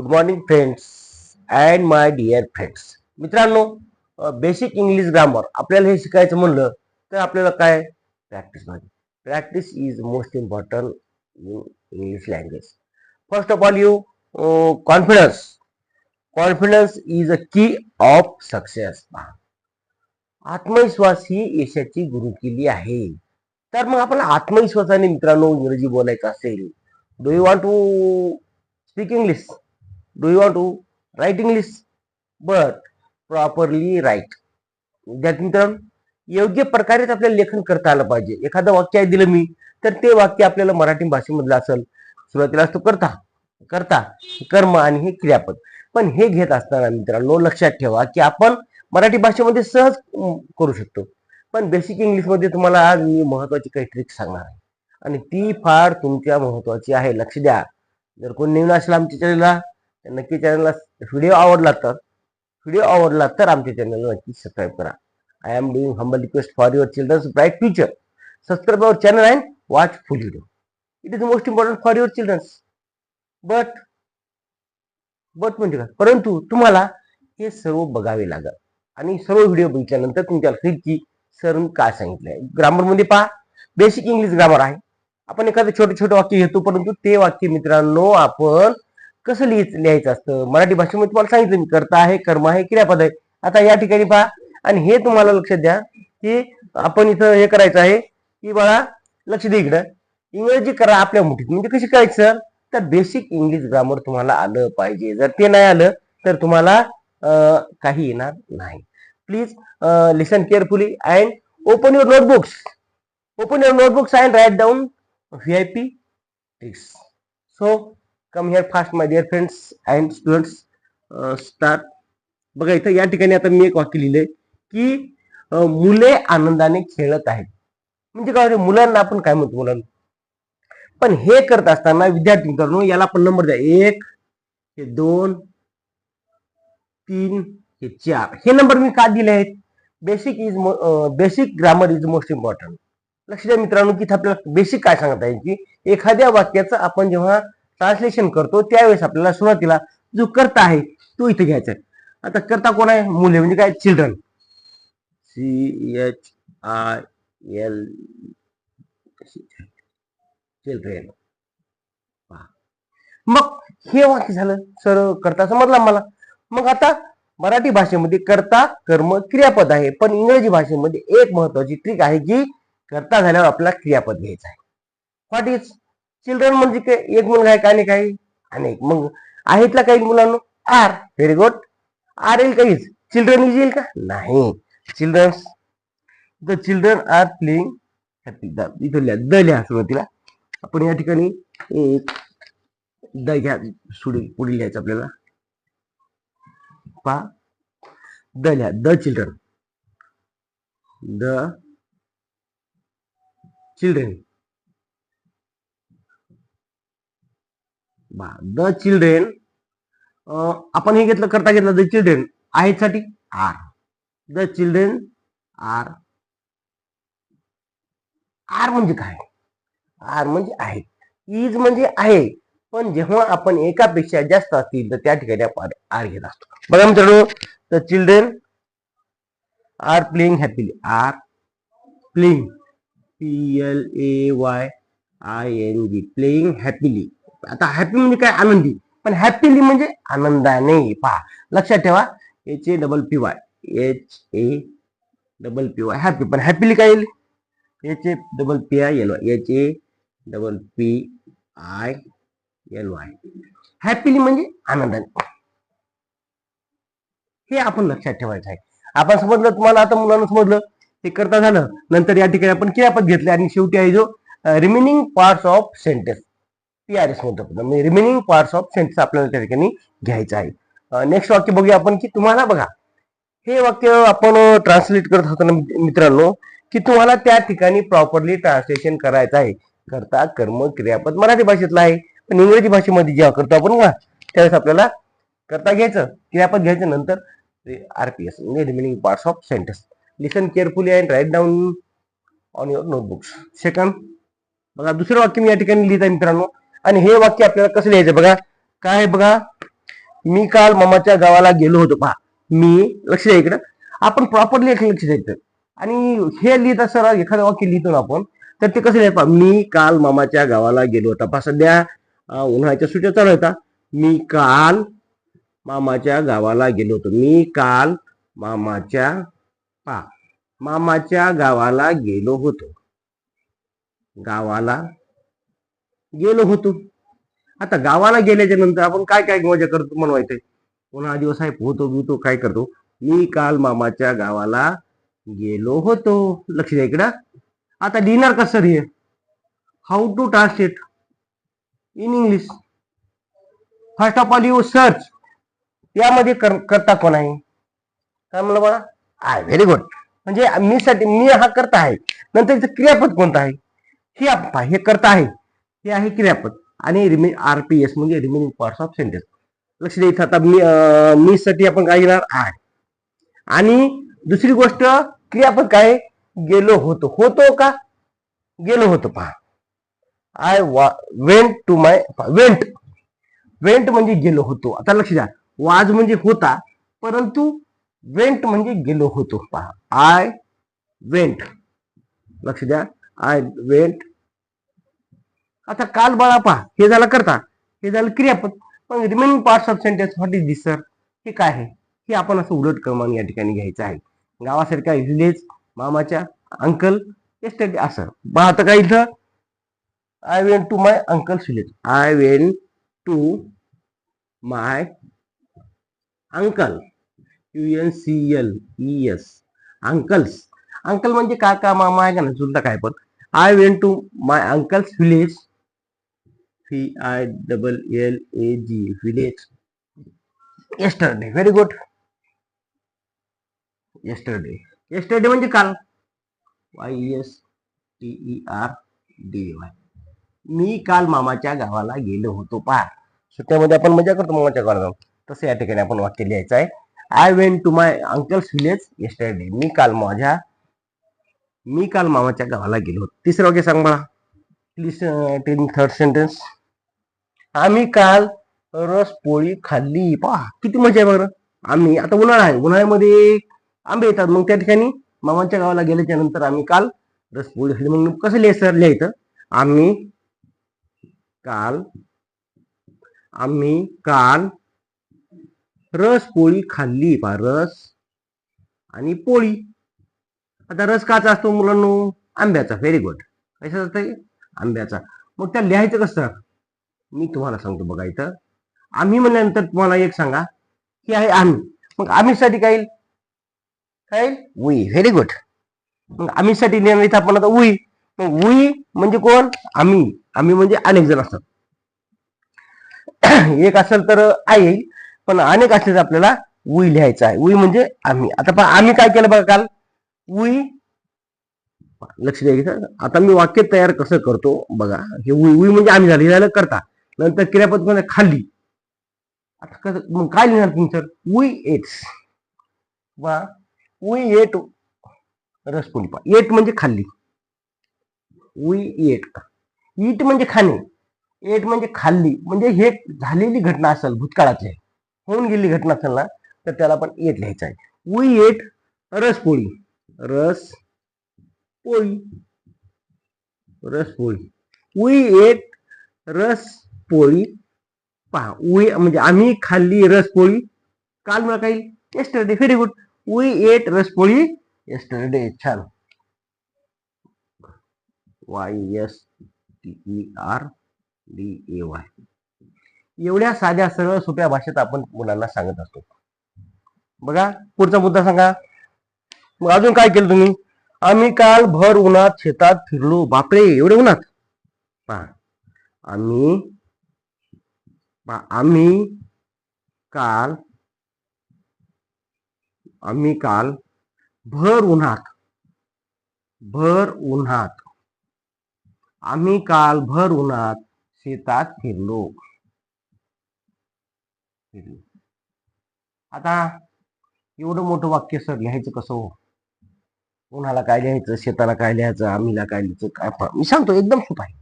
Good morning friends and my dear friends मित्रांनो basic English grammar आपल्याला हे शिकायचं म्हणलं तर आपल्याला काय? प्रॅक्टिस पाहिजे practice is most important in English language first of all you confidence confidence is a key of success आत्मविश्वास ही यशाची गुरुकिल्ली आहे. तर मग आपण आत्मविश्वासाने मित्रांनो इंग्रजी बोलायचं असेल do you want to speak English do you want to write English but properly write विद्यार्थी मित्रांनो योग्य प्रकारेच आपल्याला लेखन करता आलं पाहिजे. एखादं वाक्य आहे दिलं मी तर ते वाक्य आपल्याला मराठी भाषेमधलं असेल सुरुवातीला असतो करता. करता कर्म आणि हे क्रियापद. पण हे घेत असताना मित्रांनो लक्षात ठेवा की आपण मराठी भाषेमध्ये सहज करू शकतो. पण बेसिक इंग्लिशमध्ये तुम्हाला आज मी महत्वाची काही ट्रिक सांगणार आहे. आणि ती फार तुमच्या महत्वाची आहे. लक्ष द्या. जर कोणी नवीन असेल आमच्या चॅनलला नक्की चॅनलला व्हिडिओ आवडला तर व्हिडिओ आवडला तर आमच्या चॅनलला नक्की सबस्क्राईब करा. I am doing humble request for your childrens bright future subscribe our channel and watch full video it is most important for your childrens but but म्हणजे काय? परंतु तुम्हाला हे सर्व बघावे लागेल. आणि सर्व व्हिडिओ बघितल्यानंतर तुमच्या लक्षात की सर काय सांगितलंय. ग्रामरमध्ये पहा. बेसिक इंग्लिश ग्रामर आहे. आपण एखादं छोटे छोटे वाक्य घेतो परंतु ते वाक्य मित्रांनो आपण कसं लिहित लिहायचं असतं? मराठी भाषेमध्ये तुम्हाला सांगितलं मी करता आहे कर्म आहे क्रियापद आहे. आता या ठिकाणी पहा. आणि हे तुम्हाला लक्षात द्या की आपण इथं हे करायचं आहे की बाळा लक्ष दे इकडं. इंग्रजी करा आपल्या मुठीत. म्हणजे कशी करायचं सर? तर बेसिक इंग्लिश ग्रामर तुम्हाला आलं पाहिजे. जर ते नाही आलं तर तुम्हाला काही येणार नाही. Please listen carefully and open your notebooks open your notebooks and write down V I P tricks so come here fast my dear friends and students start बघा इथं या ठिकाणी आता मी एक वाक्य लिहिलंय की मुले आनंदाने खेळत आहेत. म्हणजे काय मुलांना आपण काय म्हणतो मुलांना? पण हे करत असताना विद्यार्थी मित्रांनो याला आपण नंबर द्या. एक हे दोन तीन हे चार. हे नंबर मी का दिले आहेत? Basic is basic grammar is most important लक्ष द्या मित्रांनो की इथं आपल्याला बेसिक काय सांगत आहे की एखाद्या वाक्याचं आपण जेव्हा ट्रान्सलेशन करतो त्यावेळेस आपल्याला सुरुवातीला जो करता आहे तो इथे घ्यायचा आहे. आता करता कोण आहे? मुले म्हणजे काय? Children. C H I L children. मग हे वाक्य झालं सर करता समजला मला. मग आता मराठी भाषेमध्ये करता कर्म क्रियापद आहे. पण इंग्रजी भाषेमध्ये एक महत्वाची ट्रिक आहे की करता झाल्यावर आपल्याला क्रियापद घ्यायचा आहे. व्हॉट इज चिल्ड्रन म्हणजे काय? एक मुलगा आहे का नाही काही अनेक मग आहेतला काही मुलांना? आर. व्हेरी गुड आर येईल काहीच चिल्ड्रन इज येईल का? नाही. Childrens. The children are playing happy इथं लिहा द लिहा सुरुवातीला. आपण या ठिकाणी एक द घ्या सुडी पुढे लिहायचं आपल्याला. पा. द लिहा द चिल्ड्रन. The children. बा द चिल्ड्रेन आपण हे घेतलं करता घेतलं द चिल्ड्रेन आहेत साठी? Are. The children are. Are म्हणजे काय? आर म्हणजे आहे इज म्हणजे आहे. पण जेव्हा आपण एकापेक्षा जास्त असतील तर त्या ठिकाणी आपण आर घेत असतो. बघा मित्रांनो the children are playing happily. Are playing P L A Y I N G playing happily. आता हॅपी म्हणजे काय? आनंदी. पण हॅपीली म्हणजे आनंदाने पहा. लक्षात ठेवा H A double P Y H A double P Y happy पण हॅपीली काय येईल? H A double P I L Y H A double P I L Y happily म्हणजे आनंदाने. हे आपण लक्षात ठेवायचं आहे. आपण समजलं तुम्हाला आता मुलांना समजलं हे करता झालं. नंतर या ठिकाणी आपण क्रियापद घेतले आणि शेवटी आहे जो remaining parts of sentence P R S म्हणतो म्हणजे रिमेनिंग पार्ट्स ऑफ सेंटेन्स आपल्याला त्या ठिकाणी घ्यायचं आहे. नेक्स्ट वाक्य बघूया आपण की तुम्हाला बघा. हे वाक्य आपण ट्रान्सलेट करत होतो मित्रांनो की तुम्हाला त्या ठिकाणी प्रॉपरली ट्रान्सलेशन करायचं आहे. करता कर्म क्रियापद मराठी भाषेतला आहे. पण इंग्रजी भाषेमध्ये जेव्हा करतो आपण ना त्यावेळेस आपल्याला करता घ्यायचं. क्रियापद घ्यायचं नंतर आरपीएस म्हणजे remaining parts of sentence listen carefully and write down on your notebooks second बघा दुसरं वाक्य मी या ठिकाणी लिहित आहे मित्रांनो. आणि हे वाक्य आपल्याला कसं लिहायचं बघा? काय बघा? मी काल मामाच्या गावाला गेलो होतो पहा. मी लक्ष द्या इकडं. आपण प्रॉपरली लक्ष द्यायचं आणि हे लिहित असताना एखादं वाक्य लिहितो ना आपण तर ते कसं लिहायचं पहा? मी काल मामाच्या गावाला गेलो होता. पहा सध्या उन्हाळ्याच्या सुट्या चालू होता मी काल मामाच्या गावाला गेलो होतो. मी काल मामाच्या पहा मामाच्या गावाला गेलो होतो. गावाला गेलो होतो. आता गावाला गेल्याच्यानंतर आपण काय काय मजा करतो मला माहिती पुन्हा दिवस साहेब होतो बिवतो काय करतो? मी काल मामाच्या गावाला गेलो होतो. लक्ष द्या इकडं. आता लिहिणार कसं रे? How to translate in English first of all you search यामध्ये कर- करता कोण आहे? काय म्हणलं बघा आय व्हेरी गुड म्हणजे मी साठी मी हा करता आहे. नंतर क्रियापद कोणता आहे? हे आप- हे करता आहे. हे आहे क्रियापद. आणि रिमे आर पी एस म्हणजे रिमेनिंग पार्ट्स ऑफ सेंटेन्स लक्ष द्या इथं आता मी मी साठी आपण काय घेणार? आय आणि दुसरी गोष्ट क्रियापद काय? गेलो होतो. होतो का? गेलो होतो पहा. आय वा went to my went went म्हणजे गेलो होतो. आता लक्ष द्या. वाज म्हणजे होता परंतु वेंट म्हणजे गेलो होतो पहा. आय वेंट लक्ष द्या. आय वेंट आता काल बाळा पहा हे झालं करता हे झालं क्रियापद. पण remaining parts of sentence what is this sir हे काय आहे? हे आपण असं उलट क्रमांक या ठिकाणी घ्यायचं आहे. गावासारख्या विलेज मामाच्या अंकल एस्टेट असं. बा आता काय इथं? I went to my uncle village I went to my uncle U N C L E S uncles uncle म्हणजे काका मामा आहे का ना चुलता काय पण. I went to my uncles village V I double L A G village yesterday very good yesterday yesterday म्हणजे काल. Y S T E R D Y मी काल मामाच्या गावाला गेलो होतो पहा सुट्ट्यामध्ये आपण मजा करतो मामाच्या गावाला जाऊन. तसं या ठिकाणी आपण वाक्य लिहायचं आहे. I went to my uncles village yesterday मी काल माझ्या मी काल मामाच्या गावाला गेलो होतो. तिसरं वाक्य सांग मला. प्लीज टेन थर्ड सेंटेन्स आम्ही काल रस पोळी खाल्ली. पहा किती मजा आहे बरं आम्ही आता उन्हाळा आहे. उन्हाळ्यामध्ये आंबे येतात. मग त्या ठिकाणी मामाच्या गावाला गेल्याच्यानंतर आम्ही काल रस पोळी खाल्ली. मग कसं लिहायचं लिहायचं आम्ही काल आम्ही काल रस पोळी खाल्ली. पहा रस आणि पोळी. आता रस काचा असतो मुलांनो? आंब्याचा. व्हेरी गुड कशाचा असतं आंब्याचा. मग त्या लिहायचं कसं? मी तुम्हाला सांगतो बघा इथं. आम्ही म्हणल्यानंतर तुम्हाला एक सांगा. की आहे आम्ही. मग आम्हीसाठी काय येईल? काय येईल? उई. व्हेरी गुड मग आम्हीसाठी लिहिणार इथं आपण आता उई. मग उई म्हणजे कोण? आम्ही. आम्ही म्हणजे अनेक जण असतात. एक असेल तर आई येईल. पण अनेक असले तर आपल्याला उई लिहायचं आहे. उई म्हणजे आम्ही. आता पण आम्ही काय केलं बघा काल? उई. लक्ष द्या आता मी वाक्य तयार कसं करतो बघा. हे उई. उई म्हणजे आम्ही झालं हे झालं करता. नंतर क्रियापद कोणत्या खाल्ली आता कसं मग काय लिहिणार तुम्ही सर उई एट्स वा उई एट रसपोळी एट म्हणजे खाल्ली उई एट ईट म्हणजे खाणे एट म्हणजे खाल्ली म्हणजे हे झालेली घटना असेल भूतकाळातली. होऊन गेलेली घटना असेल ना तर त्याला पण एट लिहायचं आहे. उई एट रसपोळी रस पोळी रस पोळी उई एट रस पोळी पहा वी म्हणजे आम्ही खाल्ली रसपोळी. काल मला काही yesterday very good we ate rasapoli yesterday छान. Y S T E R D A Y एवढ्या साध्या सरळ सोप्या भाषेत आपण मुलांना सांगत असतो. बघा पुढचा मुद्दा सांगा. मग अजून काय केलं तुम्ही? आम्ही काल भर उन्हात शेतात फिरलो. बापरे एवढे उन्हात? पहा. आम्ही आम्ही काल आम्ही काल भर उन्हात भर उन्हात आम्ही काल भर उन्हात शेतात फिरलो. फिरलो. आता एवढं मोठं वाक्य सर लिहायचं कसं हो? उन्हाला काय लिहायचं शेताला काय लिहायचं आम्हीला काय लिहायचं काय मी सांगतो एकदम सोपं आहे.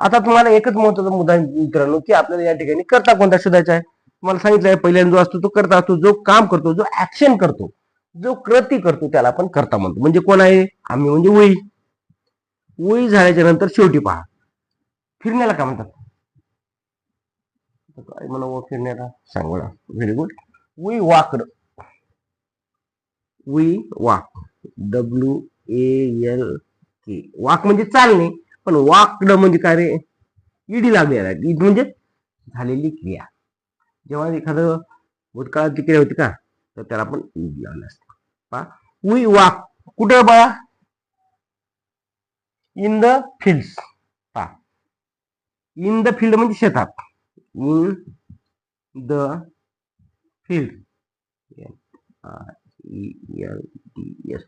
आता तुम्हाला एकच महत्त्वाचा मुद्दा मित्रांनो की आपल्याला या ठिकाणी करता कोणता शोधायचा आहे? तुम्हाला सांगितलंय पहिल्यांदा जो असतो तो करता असतो जो काम करतो जो ऍक्शन करतो जो कृती करतो त्याला आपण करता म्हणतो. म्हणजे कोण आहे? आम्ही म्हणजे वही. वही झाल्याच्यानंतर शेवटी पहा. फिरण्याला काय म्हणतात? काय म्हणा फिरण्याला? सांग very good we walked we walk. W A L K walk म्हणजे चालणे. पण वाकड म्हणजे काय रे? इडी लागलेला ईड म्हणजे झालेली क्रिया. जेव्हा एखादं भूतकाळातली क्रिया होती का तर त्याला आपण ईड लावलं असतं. पहा. We walk. कुठे बा इन द फील्ड पा इन द फील्ड म्हणजे शेतात. In the field L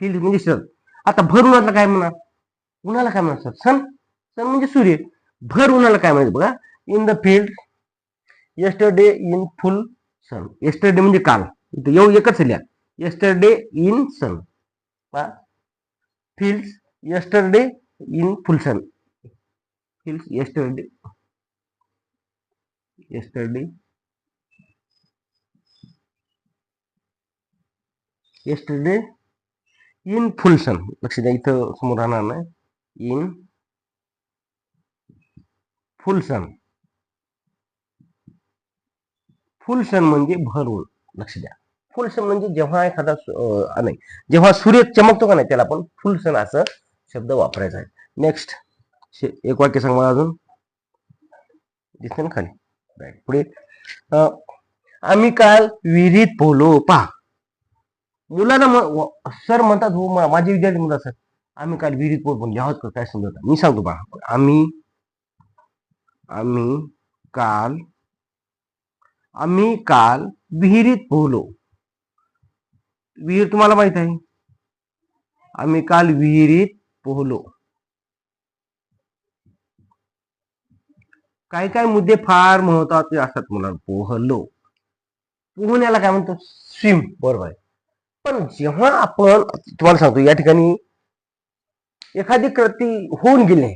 field म्हणजे शेतात आता भरूनातलं काय म्हणा उन्हाला काय म्हणतात? सन. सन म्हणजे सूर्य. भर उन्हाला काय म्हणतात बघा? In the field yesterday in full sun yesterday म्हणजे काल. इथं येऊ एकच लिहा. Yesterday in sun field yesterday in full sun field yesterday yesterday yesterday in full sun लक्ष द्या इथं समोर राहणार नाही. इन फुल सन फुल सन म्हणजे भरून. लक्ष द्या. फुल सन म्हणजे जेव्हा एखादा नाही जेव्हा सूर्य चमकतो का नाही त्याला आपण फुल सन असं शब्द वापरायचा आहे. नेक्स्ट एक वाक्य सांग मला अजून. दिसते ना खाली? राईट पुढे. अं, आम्ही काल विहिरीत पोहलो. पहा. मुलांना सर म्हणतात हो माझे विद्यार्थी मुलं सर आम्ही काल विहिरीत पोहलो पण लिहावत का? काय समजत मी सांगतो बा आम्ही आम्ही काल आम्ही काल विहिरीत पोहलो. विहीर तुम्हाला माहीत आहे? आम्ही काल विहिरीत पोहलो. काही काही मुद्दे फार महत्त्वाचे असतात मुलांना. पोहलो. पोहण्याला काय म्हणतो स्विम बरोबर आहे. पण जेव्हा आपण तुम्हाला सांगतो या ठिकाणी एखादी कृती होऊन गेली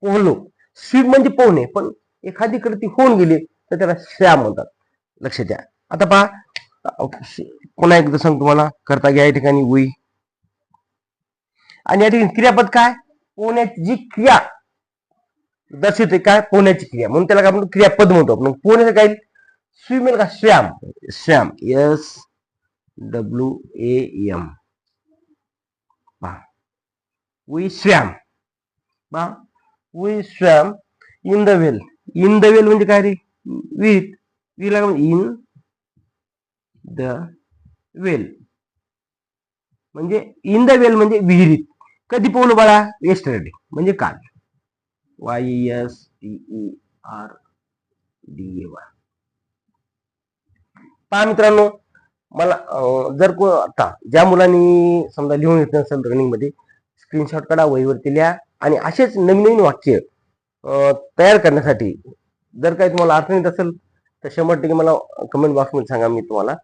पोहलो. स्विम म्हणजे पोहणे पण एखादी कृती होऊन गेली तर त्याला श्याम म्हणतात. लक्ष द्या. आता पहा पुन्हा एकदा सांग तुम्हाला करता घ्या या ठिकाणी उई. आणि या ठिकाणी क्रियापद काय? पोहण्याची जी क्रिया. दर्शवते काय? पोहण्याची क्रिया. म्हणून त्याला काय म्हणतो? क्रियापद म्हणतो आपण. पोहण्याचं काय स्विमेल म्हणजे का swam. Swam. S W A M. पहा. We swam. पहा we swam in the well in the well म्हणजे काय रे? विहिरीत विहिरीला इन द वेल म्हणजे इन द वेल म्हणजे विहिरीत. कधी पोहलो बाळा? येस्टरडे म्हणजे काल. Y S T E R D A Y पहा मित्रांनो मला जर को आता ज्या मुलांनी समजा लिहून येत नसेल रनिंगमध्ये स्क्रीनशॉट काढा वहीवरती लिहा आणि असेच नवीन नवीन वाक्य तयार करण्यासाठी जर काही तुम्हाला अर्थ येत असेल तर शंभर टक्के मला कमेंट बॉक्समध्ये सांगा मी तुम्हाला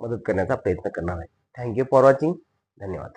मदत करण्याचा प्रयत्न करणार आहे. थँक्यू फॉर वॉचिंग धन्यवाद.